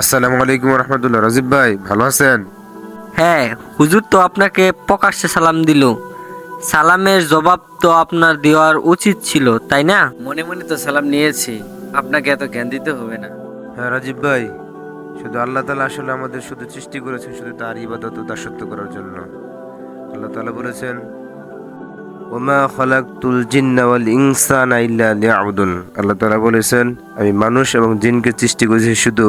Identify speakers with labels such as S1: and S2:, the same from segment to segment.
S1: আসসালামু আলাইকুম রহমতুল্লাহ। রাজীব ভাই ভালো আছেন?
S2: হ্যাঁ হুজুর তো আপনাকে প্রকাশ্যে সালাম দিল। সালামের জবাব তো আপনার দেওয়ার উচিত ছিল তাই না?
S3: মনে মনে তো সালাম নিয়েছি। আপনাকে এত জ্ঞান দিতে হবে না।
S1: হ্যাঁ রাজীব ভাই শুধু আল্লাহ তালা আসলে আমাদের শুধু সৃষ্টি করেছেন শুধু তার ইবাদত ও দাসত্ব করার জন্য। আল্লাহ তালা বলেছেন, ওমা খলাকতুল জিন্না ওয়াল ইনসানা ইল্লা লিয়াবুদুন। আল্লাহ তালা বলেছেন, আমি মানুষ এবং জিনকে সৃষ্টি করেছি শুধু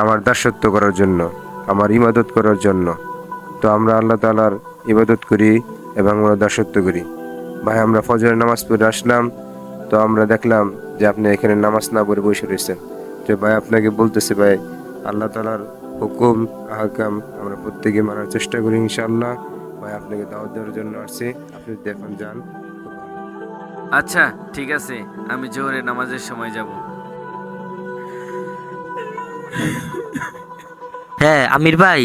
S1: আমার দাসত্ব করার জন্য, আমার ইবাদত করার জন্য। তো আমরা আল্লাহ তালার ইবাদত করি এবং আমরা দাসত্ব করি। ভাই, আমরা ফজরের নামাজ পড়ে আসলাম, তো আমরা দেখলাম যে আপনি এখানে নামাজ না পড়ে বসে রয়েছেন। তো ভাই, আপনাকে বলতেছে ভাই, আল্লাহ তালার হুকুম, আহকাম আমরা প্রত্যেকে মানার চেষ্টা করি ইনশাআল্লাহ। ভাই আপনাকে দাওয়াত দেওয়ার জন্য আসছি। আপনি যদি এখন যান
S3: আচ্ছা ঠিক আছে। আমি জোহরে নামাজের সময় যাব।
S2: হ্যাঁ আমির ভাই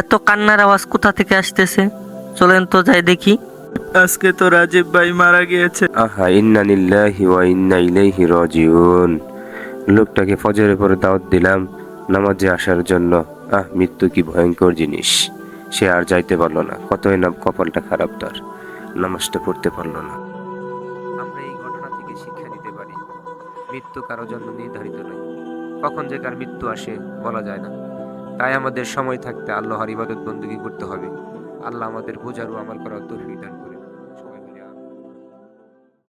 S2: এত কান্নার আওয়াজ কোথা থেকে আসতেছে? চলেন তো যাই দেখি।
S4: আজকে তো রাজীব ভাই মারা গিয়েছে।
S1: আহা ইন্না লিল্লাহি ওয়া ইন্না ইলাইহি রাজিউন। লোকটাকে ফজরের পরে দাওয়াত দিলাম নামাজে আসার জন্য। আহ মৃত্যু কি ভয়ঙ্কর জিনিস। সে আর যাইতে পারল না। কতই না কপালটা খারাপ তার। নামাজটা পড়তে পারল না। আমরা এই ঘটনা থেকে শিক্ষা দিতে পারি। মৃত্যু কারও জন্য নির্ধারিত নয়। কখন যে কার মৃত্যু আসে, বলা যায় না। তাই আমাদের সময় থাকতে আল্লাহর ইবাদত বন্দুকি করতে হবে। আল্লাহ আমাদের বোঝারও আমার করার তৌফিক দান করুন।